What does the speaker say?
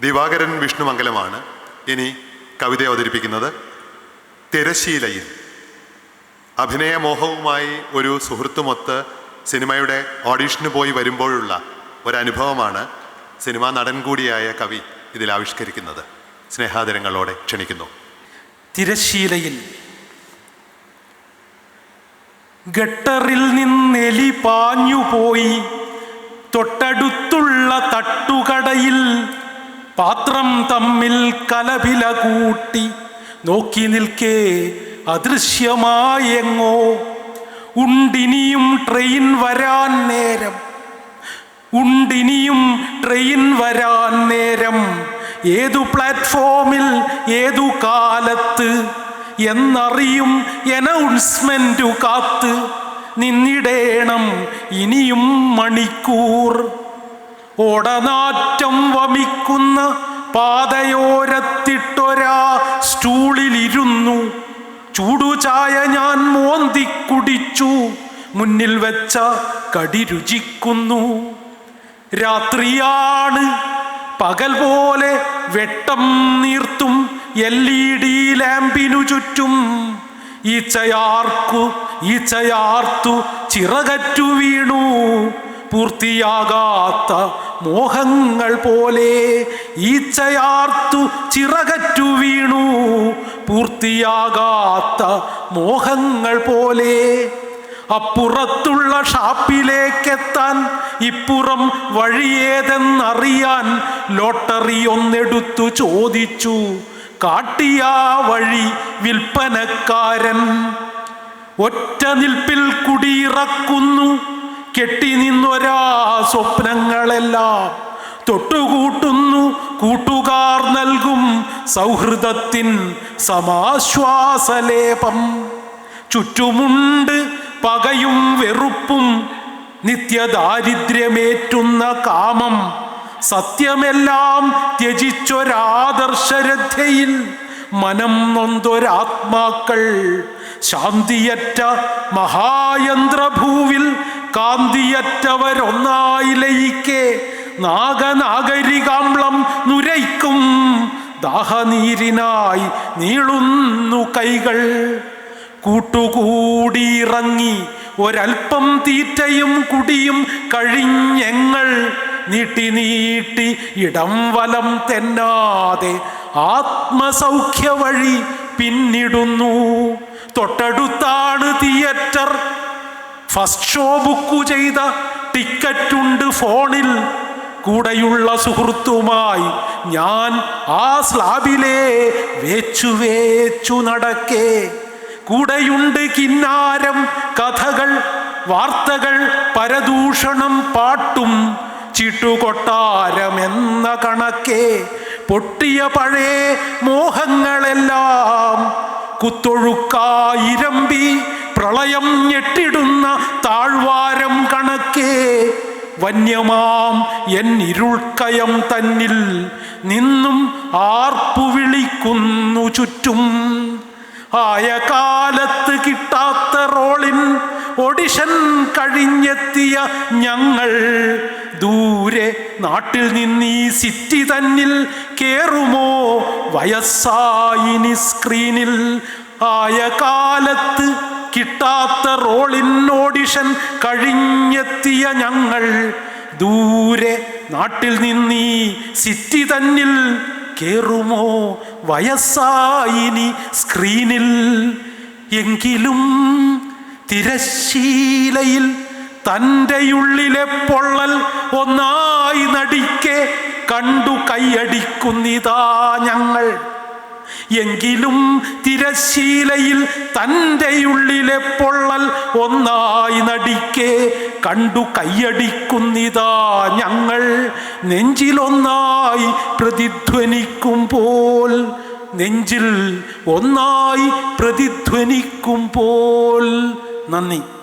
ദിവാകരൻ വിഷ്ണുമംഗലമാണ് ഇനി കവിത അവതരിപ്പിക്കുന്നത് തിരശീലയിൽ. അഭിനയമോഹവുമായി ഒരു സുഹൃത്തുമൊത്ത് സിനിമയുടെ ഓഡീഷന് പോയി വരുമ്പോഴുള്ള ഒരനുഭവമാണ് സിനിമാ നടൻ കൂടിയായ കവി ഇതിൽ ആവിഷ്കരിക്കുന്നത്. സ്നേഹാദരങ്ങളോടെ ക്ഷണിക്കുന്നു. തിരശീലയിൽ. ഗട്ടറിൽ നിന്നെലി പാഞ്ഞുപോയി. തൊട്ടടുത്തുള്ള തട്ടുകടയിൽ പാത്രം തമ്മിൽ കലപില കൂട്ടി നോക്കി നിൽക്കേ അദൃശ്യമായെങ്ങോ. ഉണ്ടിനിയും ട്രെയിൻ വരാൻ നേരം ഉണ്ടിനിയും ട്രെയിൻ വരാൻ നേരം ഏതു പ്ലാറ്റ്ഫോമിൽ ഏതു കാലത്ത് എന്നറിയും എനൗൺസ്മെന്റു കാത്ത് നിന്നിടേണം ഇനിയും മണിക്കൂർ. ഓടനാറ്റം വമിക്കുന്ന പാതയോരത്തിട്ടൊരാ സ്റ്റൂളിലിരുന്നു. ചൂടുചായ ഞാൻ മോന്തി കുടിച്ചു മുന്നിൽ വെച്ച കടി രുചിക്കുന്നു. രാത്രിയാണ് പകൽ പോലെ വെട്ടം നീർത്തും എൽ ഇ ഡി ലാമ്പിനു ചുറ്റും. ഈച്ചയാർക്കു ഈച്ചയാർത്തു ചിറകറ്റു വീണു. പൂർത്തിയാകാത്ത മോഹങ്ങൾ പോലെ ഈച്ചയാർത്തു ചിറകറ്റു വീണു. പൂർത്തിയാകാത്ത മോഹങ്ങൾ പോലെ അപ്പുറത്തുള്ള ഷാപ്പിലേക്കെത്താൻ ഇപ്പുറം വഴിയേതെന്നറിയാൻ ലോട്ടറി ഒന്നെടുത്തു ചോദിച്ചു. കാട്ടിയ വഴി വിൽപ്പനക്കാരൻ ഒറ്റ നിൽപ്പിൽ കുടിയിറക്കുന്നു. കെട്ടി നിന്നൊരാ സ്വപ്നങ്ങളെല്ലാം തൊട്ടുകൂട്ടുന്നു. കൂട്ടുകാർ നൽകും സൗഹൃദത്തിൻ സമാശ്വാസലേപം. ചുറ്റുമുണ്ട് പകയും വെറുപ്പും. നിത്യദാരിദ്ര്യമേറ്റുന്ന കാമം. സത്യമെല്ലാം ത്യജിച്ചൊരാദർശരഥയിൽ മനം നൊന്തൊരാത്മാക്കൾ ശാന്തിയറ്റ മഹായന്ത്രഭൂവിൽ കാന്തിയറ്റവരൊന്നായി ലയിക്കെ നാഗനാഗരികാമ്ളം നുരയ്ക്കും. ദാഹനീരിനായി നീളുന്നു കൈകൾ. കൂട്ടുകൂടിയിറങ്ങി ഒരൽപ്പം തീറ്റയും കുടിയും കഴിഞ്ഞെങ്ങൾ. നീട്ടി നീട്ടി ഇടം വലം തെന്നാതെ ആത്മസൗഖ്യ വഴി പിന്നിടുന്നു. തൊട്ടടുത്താണ് തിയേറ്റർ. ഫസ്റ്റ് ഷോ ബുക്ക് ചെയ്ത ടിക്കറ്റുണ്ട് ഫോണിൽ. കൂടെയുള്ള സുഹൃത്തുമായി ഞാൻ ആ സ്ലാബിലെ വേച്ചു വേച്ചു നടക്കേ. കൂടെയുണ്ട് കിന്നാരം കഥകൾ വാർത്തകൾ പരദൂഷണം പാട്ടും. ചിട്ടുകൊട്ടാരമെന്ന കണക്കെ പൊട്ടിയ പഴയ മോഹങ്ങളെല്ലാം കുത്തൊഴുക്കായിരമ്പി പ്രളയം ഞെട്ടിടുന്ന താഴ്വാരം കണക്കേ വന്യമാം എൻ ഇരുൾക്കയം തന്നിൽ നിന്നും ആർപ്പു വിളിക്കുന്നു ചുറ്റും. ആയ കാലത്ത് കിട്ടാത്ത റോളിൻ ഓഡിഷൻ കഴിഞ്ഞെത്തിയ ഞങ്ങൾ ദൂരെ നാട്ടിൽ നിന്ന് ഈ സിറ്റി തന്നിൽ കേറുമോ വയസ്സായിനി സ്ക്രീനിൽ ആയ കാലത്ത് കിട്ടാത്ത റോളിൻ ഓഡിഷൻ കഴിഞ്ഞെത്തിയ ഞങ്ങൾ ദൂരെ നാട്ടിൽ നിന്നീ സിറ്റി തന്നിൽ കേറുമോ? വയസ്സായിനി സ്ക്രീനിൽ. എങ്കിലും തിരശീലയിൽ തന്റെ ഉള്ളിലെ പൊള്ളൽ ഒന്നായി നടിക്കെ കണ്ടു കൈയടിക്കുന്നിതാ ഞങ്ങൾ. എങ്കിലും തിരശീലയിൽ തന്റെ ഉള്ളിലെ പൊള്ളൽ ഒന്നായി നടിക്കെ കണ്ടു കൈയടിക്കുന്നിതാ ഞങ്ങൾ. നെഞ്ചിലൊന്നായി പ്രതിധ്വനിക്കുമ്പോൾ നെഞ്ചിൽ ഒന്നായി പ്രതിധ്വനിക്കുമ്പോൾ. നന്ദി.